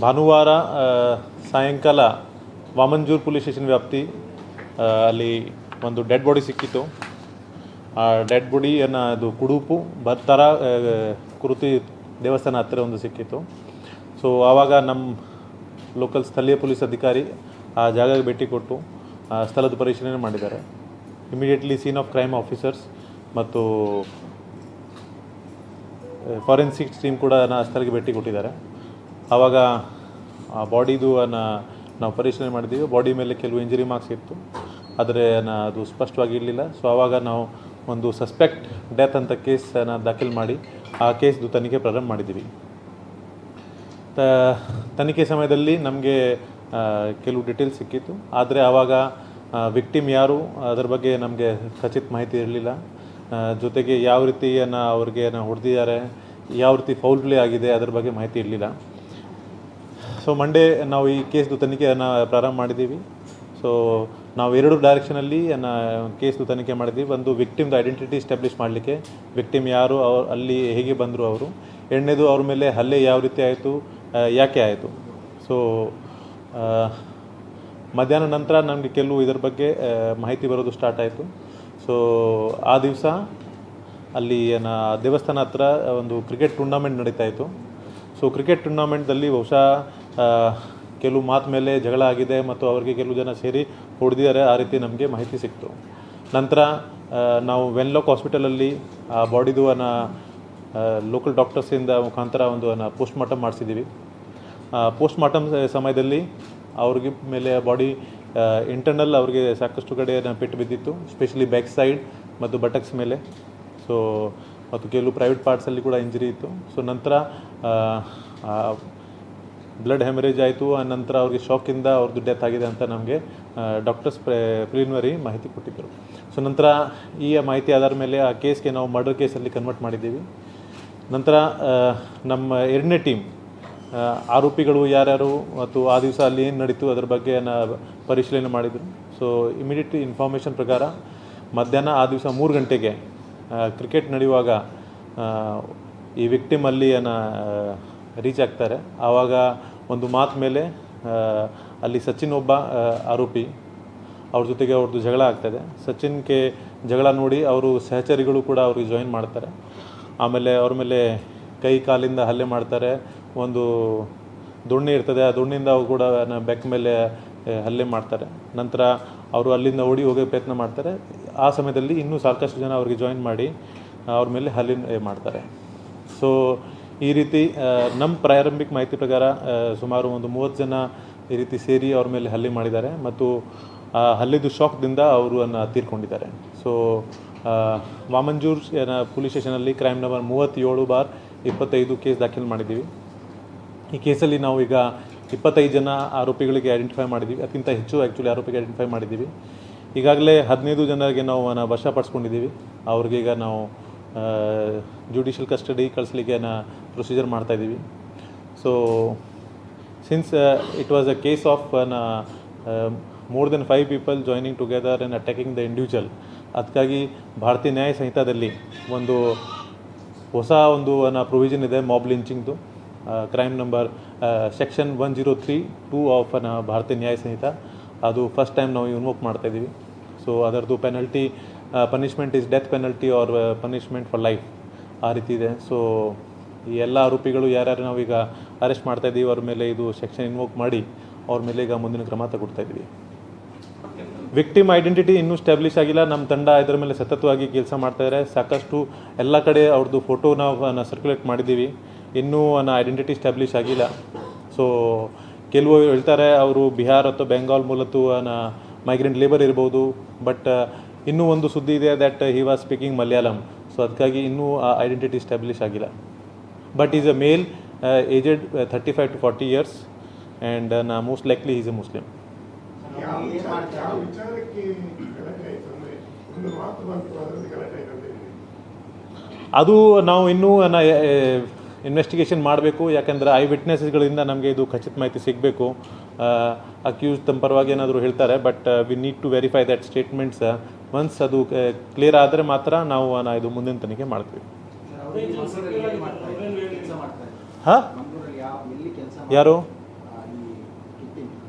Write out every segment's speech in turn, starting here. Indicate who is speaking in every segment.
Speaker 1: ಭಾನುವಾರ ಸಾಯಂಕಾಲ Vamanjoor police station ವ್ಯಾಪ್ತಿ ಅಲ್ಲಿ ಒಂದು ಡೆಡ್ ಬಾಡಿ ಸಿಕ್ಕಿತ್ತು. ಆ ಡೆಡ್ ಬಾಡಿಯನ್ನು ಅದು ಕುಡುಪು, ಬರ್ತಾರ ಕೃತಿ ದೇವಸ್ಥಾನ ಹತ್ತಿರ ಒಂದು ಸಿಕ್ಕಿತ್ತು. ಸೊ ಆವಾಗ ನಮ್ಮ ಲೋಕಲ್ ಸ್ಥಳೀಯ ಪೊಲೀಸ್ ಅಧಿಕಾರಿ ಆ ಜಾಗಕ್ಕೆ ಭೇಟಿ ಕೊಟ್ಟು, ಆ, ಸ್ಥಳದ ಪರಿಶೀಲನೆ ಮಾಡಿದ್ದಾರೆ. Immediately scene of crime officers ಮತ್ತು ಫಾರೆನ್ಸಿಕ್ ಟೀಮ್ ಕೂಡ ನಾ ಸ್ಥಳಕ್ಕೆ ಭೇಟಿ ಕೊಟ್ಟಿದ್ದಾರೆ. ಆವಾಗ ಆ ಬಾಡಿದು ನಾವು ಪರಿಶೀಲನೆ ಮಾಡಿದ್ದೀವಿ ಬಾಡಿ ಮೇಲೆ ಕೆಲವು ಇಂಜುರಿ ಮಾರ್ಕ್ಸ್ ಇತ್ತು. ಆದರೆ ಅದು ಸ್ಪಷ್ಟವಾಗಿ ಇರಲಿಲ್ಲ. ಸೊ ಆವಾಗ ನಾವು ಒಂದು ಸಸ್ಪೆಕ್ಟ್ ಡೆತ್ ಅಂತ ಕೇಸನ್ನು ದಾಖಲು ಮಾಡಿ ಆ ಕೇಸ್ದು ತನಿಖೆ ಪ್ರಾರಂಭ ಮಾಡಿದ್ದೀವಿ. ತ, ತನಿಖೆ ಸಮಯದಲ್ಲಿ ನಮಗೆ ಕೆಲವು ಡೀಟೇಲ್ಸ್ ಸಿಕ್ಕಿತ್ತು. ಆದರೆ ಆವಾಗ ವಿಕ್ಟಿಮ್ ಯಾರು, ಅದರ ಬಗ್ಗೆ ನಮಗೆ ಖಚಿತ ಮಾಹಿತಿ ಇರಲಿಲ್ಲ. ಜೊತೆಗೆ ಯಾವ ರೀತಿಯನ್ನು ಅವ್ರಿಗೆ ಹೊಡೆದಿದ್ದಾರೆ, ಯಾವ ರೀತಿ ಫೌಲ್ ಪ್ಲೇ ಆಗಿದೆ, ಅದರ ಬಗ್ಗೆ ಮಾಹಿತಿ ಇರಲಿಲ್ಲ. ಸೊ ಮಂಡೇ ನಾವು ಈ ಕೇಸ್ದು ತನಿಖೆಯನ್ನು ಪ್ರಾರಂಭ ಮಾಡಿದ್ದೀವಿ. ಸೊ ನಾವು ಎರಡು ಡೈರೆಕ್ಷನಲ್ಲಿ ಕೇಸ್ದು ತನಿಖೆ ಮಾಡಿದ್ದೀವಿ. ಒಂದು ವಿಕ್ಟಿಮ್ದು ಐಡೆಂಟಿಟಿ ಎಸ್ಟಾಬ್ಲಿಷ್ ಮಾಡಲಿಕ್ಕೆ ವಿಕ್ಟಿಮ್ ಯಾರು, ಅವ್ರು, ಅಲ್ಲಿ ಹೇಗೆ ಬಂದರು ಅವರು. ಎರಡನೇದು ಅವ್ರ ಮೇಲೆ ಹಲ್ಲೆ ಯಾವ ರೀತಿ ಆಯಿತು ಯಾಕೆ ಆಯಿತು. ಸೊ ಮಧ್ಯಾಹ್ನ ನಂತರ ನಮಗೆ ಕೆಲವು ಇದರ ಬಗ್ಗೆ ಮಾಹಿತಿ ಬರೋದು ಸ್ಟಾರ್ಟ್ ಆಯಿತು. ಸೊ ಆ ದಿವಸ ಅಲ್ಲಿ ಏನ ದೇವಸ್ಥಾನ ಹತ್ರ ಒಂದು ಕ್ರಿಕೆಟ್ ಟೂರ್ನಮೆಂಟ್ ನಡೀತಾ ಇತ್ತು. ಸೊ ಕ್ರಿಕೆಟ್ ಟೂರ್ನಮೆಂಟ್ದಲ್ಲಿ ಬಹುಶಃ ಕೆಲವು ಮಾತು ಮೇಲೆ ಜಗಳ ಆಗಿದೆ ಮತ್ತು ಅವರಿಗೆ ಕೆಲವು ಜನ ಸೇರಿ ಹೊಡೆದಿದ್ದಾರೆ, ಆ ರೀತಿ ನಮಗೆ ಮಾಹಿತಿ ಸಿಕ್ತು. ನಂತರ ನಾವು ವೆನ್ಲಾಕ್ ಹಾಸ್ಪಿಟಲಲ್ಲಿ ಆ ಬಾಡಿದು ಅನ್ನ ಲೋಕಲ್ ಡಾಕ್ಟರ್ಸಿಂದ ಮುಖಾಂತರ ಒಂದು ಪೋಸ್ಟ್ ಮಾರ್ಟಮ್ ಮಾಡಿಸಿದ್ದೀವಿ ಪೋಸ್ಟ್ ಮಾರ್ಟಮ್ ಸಮಯದಲ್ಲಿ ಅವ್ರಿಗೆ ಮೇಲೆ ಬಾಡಿ ಇಂಟರ್ನಲ್ ಅವರಿಗೆ ಸಾಕಷ್ಟು ಕಡೆ ಪೆಟ್ಟು ಬಿದ್ದಿತ್ತು ಸ್ಪೆಷಲಿ ಬ್ಯಾಕ್ ಸೈಡ್ ಮತ್ತು ಬಟಕ್ಸ್ ಮೇಲೆ. ಸೊ ಮತ್ತು ಕೆಲವು ಪ್ರೈವೇಟ್ ಪಾರ್ಟ್ಸಲ್ಲಿ ಕೂಡ ಇಂಜರಿ ಇತ್ತು. ಸೊ ನಂತರ ಬ್ಲಡ್ ಹೆಮರೇಜ್ ಆಯಿತು, ಆ ನಂತರ ಅವ್ರಿಗೆ ಶಾಕಿಂದ ಅವ್ರದ್ದು ಡೆತ್ ಆಗಿದೆ ಅಂತ ನಮಗೆ ಡಾಕ್ಟರ್ಸ್ ಪ್ರಿಲಿಮಿನರಿ ಮಾಹಿತಿ ಕೊಟ್ಟಿದ್ದರು. ಸೊ ನಂತರ ಈ ಮಾಹಿತಿ ಆಧಾರ ಮೇಲೆ ಆ ಕೇಸ್ಗೆ ನಾವು ಮರ್ಡರ್ ಕೇಸಲ್ಲಿ ಕನ್ವರ್ಟ್ ಮಾಡಿದ್ದೀವಿ. ನಂತರ ನಮ್ಮ ಎರಡನೇ ಟೀಮ್ ಆರೋಪಿಗಳು ಯಾರ್ಯಾರು ಮತ್ತು ಆ ದಿವಸ ಅಲ್ಲಿ ಏನು ನಡೀತು ಅದ್ರ ಬಗ್ಗೆ ನಾ, ಪರಿಶೀಲನೆ ಮಾಡಿದರು. ಸೊ ಇಮಿಡಿಯೇಟ್ ಇನ್ಫಾರ್ಮೇಷನ್ ಪ್ರಕಾರ ಮಧ್ಯಾಹ್ನ ಆ ದಿವಸ ಮೂರು ಗಂಟೆಗೆ ಕ್ರಿಕೆಟ್ ನಡೆಯುವಾಗ ಈ ವಿಕ್ಟಿಮ್ ಅಲ್ಲಿ ರೀಚ್ ಆಗ್ತಾರೆ. ಆವಾಗ ಒಂದು ಮಾತು ಮೇಲೆ ಅಲ್ಲಿ ಸಚಿನ್ ಒಬ್ಬ ಆರೋಪಿ, ಅವ್ರ ಜೊತೆಗೆ ಅವ್ರದ್ದು ಜಗಳ ಆಗ್ತದೆ. ಸಚಿನ್ಗೆ ಜಗಳ ನೋಡಿ ಅವರು ಸಹಚರಿಗಳು ಕೂಡ ಅವ್ರಿಗೆ ಜಾಯಿನ್ ಮಾಡ್ತಾರೆ. ಆಮೇಲೆ ಅವ್ರ ಮೇಲೆ ಕೈ ಕಾಲಿಂದ ಹಲ್ಲೆ ಮಾಡ್ತಾರೆ. ಒಂದು ದೊಣ್ಣೆ ಇರ್ತದೆ, ಆ ದುಣ್ಣಿಂದ ಅವ್ರು ಕೂಡ ಬೆಕ್ ಮೇಲೆ ಹಲ್ಲೆ ಮಾಡ್ತಾರೆ. ನಂತರ ಅವರು ಅಲ್ಲಿಂದ ಓಡಿ ಹೋಗೋ ಪ್ರಯತ್ನ ಮಾಡ್ತಾರೆ. ಆ ಸಮಯದಲ್ಲಿ ಇನ್ನೂ ಸಾಕಷ್ಟು ಜನ ಅವ್ರಿಗೆ ಜಾಯಿನ್ ಮಾಡಿ ಅವ್ರ ಮೇಲೆ ಹಲ್ಲೆ ಮಾಡ್ತಾರೆ. ಸೊ ಈ ರೀತಿ ನಮ್ಮ ಪ್ರಾರಂಭಿಕ ಮಾಹಿತಿ ಪ್ರಕಾರ ಸುಮಾರು ಒಂದು ಮೂವತ್ತು ಜನ ಈ ರೀತಿ ಸೇರಿ ಅವ್ರ ಮೇಲೆ ಹಲ್ಲೆ ಮಾಡಿದ್ದಾರೆ ಮತ್ತು, ಆ, ಹಲ್ಲೆದು ಶಾಕ್ದಿಂದ ಅನ್ನು ತೀರ್ಕೊಂಡಿದ್ದಾರೆ. ಸೊ ವಾಮಂಜೂರ್ ಪೊಲೀಸ್ ಸ್ಟೇಷನಲ್ಲಿ ಕ್ರೈಮ್ ನಂಬರ್ ಮೂವತ್ತೇಳು ಬಾರ್ ಇಪ್ಪತ್ತೈದು ಕೇಸ್ ದಾಖಲು ಮಾಡಿದ್ದೀವಿ. ಈ ಕೇಸಲ್ಲಿ ನಾವು ಈಗ ಇಪ್ಪತ್ತೈದು ಜನ ಆರೋಪಿಗಳಿಗೆ ಐಡೆಂಟಿಫೈ ಮಾಡಿದ್ದೀವಿ. ಅದಕ್ಕಿಂತ ಹೆಚ್ಚು ಆ್ಯಕ್ಚುಲಿ ಆರೋಪಿಗೆ ಐಡೆಂಟಿಫೈ ಮಾಡಿದ್ದೀವಿ. ಈಗಾಗಲೇ ಹದಿನೈದು ಜನರಿಗೆ ನಾವು ವಶಪಡಿಸ್ಕೊಂಡಿದ್ದೀವಿ ಅವ್ರಿಗೀಗ ನಾವು ಜುಡಿಷಿಯಲ್ ಕಸ್ಟಡಿ ಕಳಿಸ್ಲಿಕ್ಕೆ ನಾ ಪ್ರೊಸೀಜರ್ ಮಾಡ್ತಾಯಿದ್ದೀವಿ so since it was a case ಆಫ್ನ more than five people joining together and attacking the individual ಅದಕ್ಕಾಗಿ ಭಾರತೀಯ ನ್ಯಾಯ ಸಂಹಿತಾದಲ್ಲಿ ಒಂದು ಹೊಸ ಒಂದು ಪ್ರೊವಿಷನ್ ಇದೆ mob ಲಿಂಚಿಂಗ್ದು crime number section one zero three two ಆಫ್ನ Bharatiya Nyaya Sanhita. ಅದು ಫಸ್ಟ್ ಟೈಮ್ ನಾವು ಇನ್ವೋಕ್ ಮಾಡ್ತಾ ಇದ್ದೀವಿ. ಸೊ ಅದರದ್ದು penalty punishment is death penalty or punishment for life ಆ ರೀತಿ ಇದೆ. ಸೊ ಈ ಎಲ್ಲ ಆರೋಪಿಗಳು ಯಾರ್ಯಾರು ನಾವೀಗ ಅರೆಸ್ಟ್ ಮಾಡ್ತಾ ಇದ್ದೀವಿ, ಅವ್ರ ಮೇಲೆ ಇದು ಸೆಕ್ಷನ್ ಇನ್ವೋಕ್ ಮಾಡಿ, ಅವ್ರ ಮೇಲೆ ಈಗ ಮುಂದಿನ ಕ್ರಮ ತಗೊಡ್ತಾ ಇದ್ದೀವಿ. ವಿಕ್ಟಿಮ್ ಐಡೆಂಟಿಟಿ ಇನ್ನೂ ಸ್ಟಾಬ್ಲಿಷ್ ಆಗಿಲ್ಲ. ನಮ್ಮ ತಂಡ ಇದರ ಮೇಲೆ ಸತತವಾಗಿ ಕೆಲಸ ಮಾಡ್ತಾಯಿದ್ದಾರೆ ಸಾಕಷ್ಟು ಎಲ್ಲ ಕಡೆ ಅವ್ರದ್ದು ಫೋಟೋ ನಾವು ಸರ್ಕ್ಯುಲೇಟ್ ಮಾಡಿದ್ದೀವಿ. ಇನ್ನೂ ಐಡೆಂಟಿಟಿ ಸ್ಟಾಬ್ಲಿಷ್ ಆಗಿಲ್ಲ. ಸೊ ಕೆಲವು ಹೇಳ್ತಾರೆ, ಅವರು ಬಿಹಾರ್ ಅಥವಾ ಬೆಂಗಾಲ್ ಮೂಲತು ಮೈಗ್ರೆಂಟ್ ಲೇಬರ್ ಇರ್ಬೋದು. ಬಟ್ ಇನ್ನೂ ಒಂದು ಸುದ್ದಿ ಇದೆ that he was speaking Malayalam so ಅದಕ್ಕಾಗಿ ಇನ್ನೂ ಆ ಐಡೆಂಟಿಟಿ ಸ್ಟಾಬ್ಲಿಷ್ ಆಗಿಲ್ಲ. But is a male aged thirty five to forty years and ನಾ most likely is a Muslim ಅದು ನಾವು ಇನ್ನೂ ಇನ್ವೆಸ್ಟಿಗೇಷನ್ ಮಾಡಬೇಕು. ಯಾಕಂದರೆ ಐ ವಿಟ್ನೆಸಸ್ಗಳಿಂದ ನಮಗೆ ಇದು ಖಚಿತ ಮಾಹಿತಿ ಸಿಗಬೇಕು. ಅಕ್ಯೂಸ್ ತಮ್ಮ ಪರವಾಗಿ ಏನಾದರೂ ಹೇಳ್ತಾರೆ but we need to verify that statements once ಅದು ಕ್ಲಿಯರ್ ಆದರೆ ಮಾತ್ರ ನಾವು ನಾ ಇದು ಮುಂದಿನ ತನಿಖೆ ಮಾಡ್ತೀವಿ. ಹಾಂ? ಯಾರು?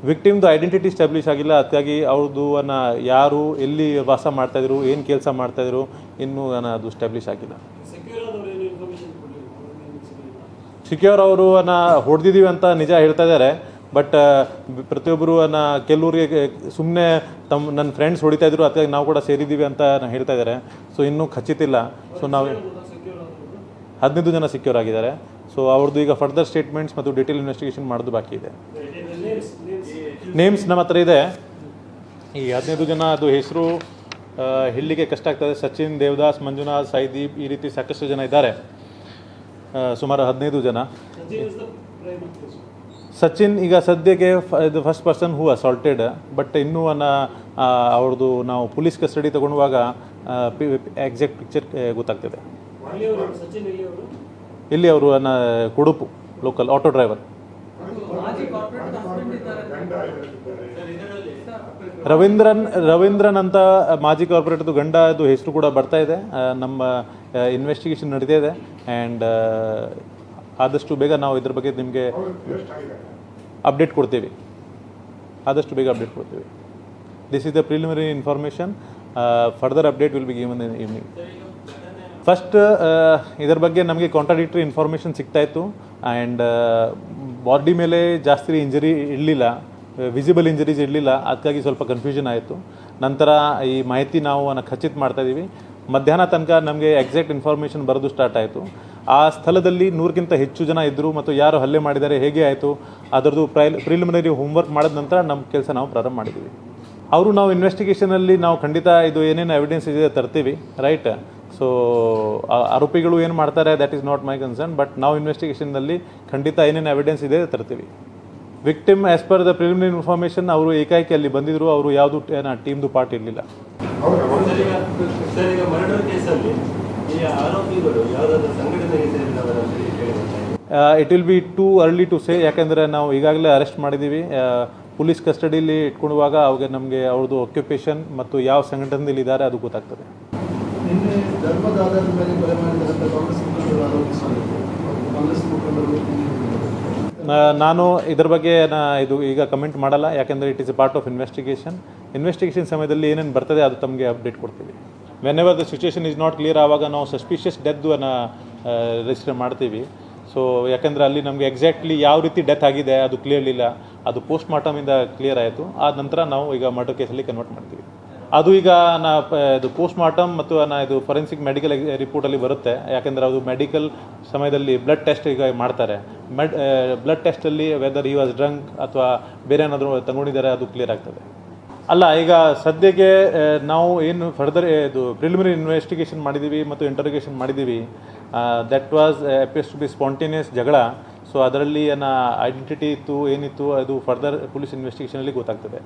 Speaker 1: ವಿಕ್ಟಿಮ್ದು ಐಡೆಂಟಿಟಿ ಸ್ಟಾಬ್ಲಿಷ್ ಆಗಿಲ್ಲ. ಅದಕ್ಕಾಗಿ ಅವ್ರದ್ದು ಅನ್ನ ಯಾರು, ಎಲ್ಲಿ ವಾಸ ಮಾಡ್ತಾಯಿದ್ರು ಏನು ಕೆಲಸ ಮಾಡ್ತಾಯಿದ್ರು ಇನ್ನೂ ನಾನು ಅದು ಸ್ಟಾಬ್ಲಿಷ್ ಆಗಿಲ್ಲ. ಸಿಕ್ಯೂರ್ ಅವರು ಅನ್ನ ಹೊಡೆದಿದ್ದೀವಿ ಅಂತ ನಿಜ ಹೇಳ್ತಾ ಇದ್ದಾರೆ ಬಟ್ ಪ್ರತಿಯೊಬ್ಬರು ಅನ್ನ ಕೆಲವರಿಗೆ ಸುಮ್ಮನೆ ತಮ್ಮ ನನ್ನ ಫ್ರೆಂಡ್ಸ್ ಹೊಡಿತಾ ಇದ್ರು ಅದಕ್ಕಾಗಿ ನಾವು ಕೂಡ ಸೇರಿದ್ದೀವಿ ಅಂತ ಹೇಳ್ತಾ ಇದ್ದಾರೆ. ಸೊ ಇನ್ನೂ ಖಚಿತ ಇಲ್ಲ. ಸೊ ನಾವು ಹದಿನೈದು ಜನ ಸಿಕ್ಯೂರ್ ಆಗಿದ್ದಾರೆ. ಸೊ ಅವ್ರದ್ದು ಈಗ ಫರ್ದರ್ ಸ್ಟೇಟ್ಮೆಂಟ್ಸ್ ಮತ್ತು ಡಿಟೇಲ್ ಇನ್ವೆಸ್ಟಿಗೇಷನ್ ಮಾಡೋದು ಬಾಕಿ ಇದೆ. ನೇಮ್ಸ್ ನಮ್ಮ ಹತ್ರ ಇದೆ. ಈ ಹದಿನೈದು ಜನ ಅದು ಹೆಸರು ಹೇಳಲಿಕ್ಕೆ ಕಷ್ಟ ಆಗ್ತದೆ. ಸಚಿನ್, ದೇವದಾಸ್, ಮಂಜುನಾಥ್ ಸೈದೀಪ್ ಈ ರೀತಿ ಸಾಕಷ್ಟು ಜನ ಇದ್ದಾರೆ. ಸುಮಾರು ಹದಿನೈದು ಜನ. ಸಚಿನ್ ಈಗ ಸದ್ಯಕ್ಕೆ ಇದು first person who assaulted but ಇನ್ನೂ ಅನ್ನ ಅವ್ರದ್ದು ನಾವು ಪೊಲೀಸ್ ಕಸ್ಟಡಿ ತಗೊಳ್ಳುವಾಗ ಎಕ್ಸಾಕ್ಟ್ ಪಿಕ್ಚರ್ ಗೊತ್ತಾಗ್ತದೆ. ಇಲ್ಲಿ ಅವರು ಅನ್ನ Kudupu local auto driver Ravindran Ravindran ಅಂತ ಮಾಜಿ ಕಾರ್ಪೊರೇಟರ್ದು ಗಂಡ ಅದು ಹೆಸರು ಕೂಡ ಬರ್ತಾ ಇದೆ. ನಮ್ಮ ಇನ್ವೆಸ್ಟಿಗೇಷನ್ ನಡೀತಾ ಇದೆ. ಆ್ಯಂಡ್ ಆದಷ್ಟು ಬೇಗ ನಾವು ಇದ್ರ ಬಗ್ಗೆ ನಿಮಗೆ ಅಪ್ಡೇಟ್ ಕೊಡ್ತೀವಿ. ಆದಷ್ಟು ಬೇಗ ಅಪ್ಡೇಟ್ ಕೊಡ್ತೀವಿ. This is the preliminary information further update will be given in evening first ಇದರ ಬಗ್ಗೆ ನಮಗೆ ಕಾಂಟ್ರಾಡಿಕ್ಟರಿ ಇನ್ಫಾರ್ಮೇಷನ್ ಸಿಗ್ತಾ ಇತ್ತು. ಆ್ಯಂಡ್ ಬಾಡಿ ಮೇಲೆ ಜಾಸ್ತಿ ಇಂಜರಿ ಇರಲಿಲ್ಲ. ವಿಸಿಬಲ್ ಇಂಜರೀಸ್ ಇರಲಿಲ್ಲ. ಅದಕ್ಕಾಗಿ ಸ್ವಲ್ಪ ಕನ್ಫ್ಯೂಷನ್ ಆಯಿತು. ನಂತರ ಈ ಮಾಹಿತಿ ನಾವು ಖಚಿತ ಮಾಡ್ತಾ ಇದ್ದೀವಿ ಮಧ್ಯಾಹ್ನ ತನಕ ನಮಗೆ ಎಕ್ಸಾಕ್ಟ್ ಇನ್ಫಾರ್ಮೇಷನ್ ಬರೋದು ಸ್ಟಾರ್ಟ್ ಆಯಿತು. ಆ ಸ್ಥಳದಲ್ಲಿ ನೂರಕ್ಕಿಂತ ಹೆಚ್ಚು ಜನ ಇದ್ದರು ಮತ್ತು ಯಾರು ಹಲ್ಲೆ ಮಾಡಿದ್ದಾರೆ, ಹೇಗೆ ಆಯಿತು, ಅದರದ್ದು ಪ್ರೈಲ್ ಪ್ರಿಲಿಮಿನರಿ ಹೋಮ್ವರ್ಕ್ ಮಾಡಿದ ನಂತರ ನಮ್ಮ ಕೆಲಸ ನಾವು ಪ್ರಾರಂಭ ಮಾಡಿದ್ದೀವಿ ಅವರು ನಾವು ಇನ್ವೆಸ್ಟಿಗೇಷನಲ್ಲಿ ನಾವು ಖಂಡಿತ ಇದು ಏನೇನು ಎವಿಡೆನ್ಸ್ ಇದೆ ತರ್ತೀವಿ ರೈಟ್ ಸೊ ಆರೋಪಿಗಳು ಏನು ಮಾಡ್ತಾರೆ that is not my concern but ನಾವು ಇನ್ವೆಸ್ಟಿಗೇಷನ್ನಲ್ಲಿ ಖಂಡಿತ ಏನೇನು ಎವಿಡೆನ್ಸ್ ಇದೆ ತರ್ತೀವಿ. Victim as per the preliminary information ಅವರು ಏಕಾಏಕಿ ಅಲ್ಲಿ ಬಂದಿದ್ದರು ಅವರು ಯಾವುದು ಟೀಮ್ದು ಪಾರ್ಟ್ ಇರಲಿಲ್ಲ.
Speaker 2: ಸರ್, ಈಗ ಸರ್ ಮರ್ಡರ್ ಕೇಸಲ್ಲಿ ಈ ಆರೋಪಿಗಳು ಯಾವುದಾದ್ರೂ ಸಂಘಟನೆಗೆ ಸೇರಿದವರು ಅಂತ ಹೇಳಿ ಕೇಳಿ ಬರ್ತಾ ಇದೆ.
Speaker 1: It will be too early to say ಯಾಕೆಂದರೆ ನಾವು ಈಗಾಗಲೇ ಅರೆಸ್ಟ್ ಮಾಡಿದ್ದೀವಿ ಪೊಲೀಸ್ ಕಸ್ಟಡಿಯಲ್ಲಿ ಇಟ್ಕೊಳ್ಳುವಾಗ ಅವಾಗ ನಮಗೆ ಅವ್ರದ್ದು ಆಕ್ಯುಪೇಷನ್ ಮತ್ತು ಯಾವ ಸಂಘಟನೆಯಲ್ಲಿ ಇದ್ದಾರೆ ಅದು ಗೊತ್ತಾಗ್ತದೆ. ನಾನು ಇದ್ರ ಬಗ್ಗೆ ನಾ ಇದು ಈಗ ಕಮೆಂಟ್ ಮಾಡಲ್ಲ ಯಾಕೆಂದರೆ it is a part of investigation investigation ಸಮಯದಲ್ಲಿ ಏನೇನು ಬರ್ತದೆ ಅದು ತಮಗೆ ಅಪ್ಡೇಟ್ ಕೊಡ್ತೀವಿ. Whenever the situation is not clear ಆವಾಗ ನಾವು ಸಸ್ಪಿಷಿಯಸ್ ಅನ್ನು ರಿಜಿಸ್ಟರ್ ಮಾಡ್ತೀವಿ. ಸೊ ಯಾಕೆಂದರೆ ಅಲ್ಲಿ ನಮಗೆ ಎಕ್ಸಾಕ್ಟ್ಲಿ ಯಾವ ರೀತಿ ಡೆತ್ ಆಗಿದೆ ಅದು ಕ್ಲಿಯರ್ ಇಲ್ಲ ಅದು ಪೋಸ್ಟ್ ಮಾರ್ಟಮಿಂದ ಕ್ಲಿಯರ್ ಆಯಿತು. ಆದ ನಂತರ ನಾವು ಈಗ ಮರ್ಡರ್ ಕೇಸಲ್ಲಿ ಕನ್ವರ್ಟ್ ಮಾಡ್ತೀವಿ. ಅದು ಈಗ ನಾ ಇದು ಪೋಸ್ಟ್ ಮಾರ್ಟಮ್ ಮತ್ತು ನಾ, ಇದು ಫೊರೆನ್ಸಿಕ್ ಮೆಡಿಕಲ್ ರಿಪೋರ್ಟಲ್ಲಿ ಬರುತ್ತೆ. ಯಾಕೆಂದರೆ ಅದು ಮೆಡಿಕಲ್ ಸಮಯದಲ್ಲಿ ಬ್ಲಡ್ ಟೆಸ್ಟ್ ಈಗ ಮಾಡ್ತಾರೆ. ಮೆಡ್ ಬ್ಲಡ್ ಟೆಸ್ಟಲ್ಲಿ ವೆದರ್ ಯು ವಾಸ್ ಡ್ರಂಕ್ ಅಥವಾ ಬೇರೆ ಏನಾದರೂ ತಗೊಂಡಿದ್ದಾರೆ ಅದು ಕ್ಲಿಯರ್ ಆಗ್ತದೆ. ಅಲ್ಲ, ಈಗ ಸದ್ಯಕ್ಕೆ ನಾವು ಏನು ಫರ್ದರ್ ಇದು ಪ್ರಿಲಿಮಿನರಿ ಇನ್ವೆಸ್ಟಿಗೇಷನ್ ಮಾಡಿದ್ದೀವಿ ಮತ್ತು ಇಂಟರ್ಗೇಷನ್ ಮಾಡಿದ್ದೀವಿ that was appears to be spontaneous ಜಗಳ. ಸೊ ಅದರಲ್ಲಿ ಏನ ಐಡೆಂಟಿಟಿ ಇತ್ತು, ಏನಿತ್ತು, ಅದು ಫರ್ದರ್ ಪೊಲೀಸ್ ಇನ್ವೆಸ್ಟಿಗೇಷನಲ್ಲಿ ಗೊತ್ತಾಗ್ತದೆ.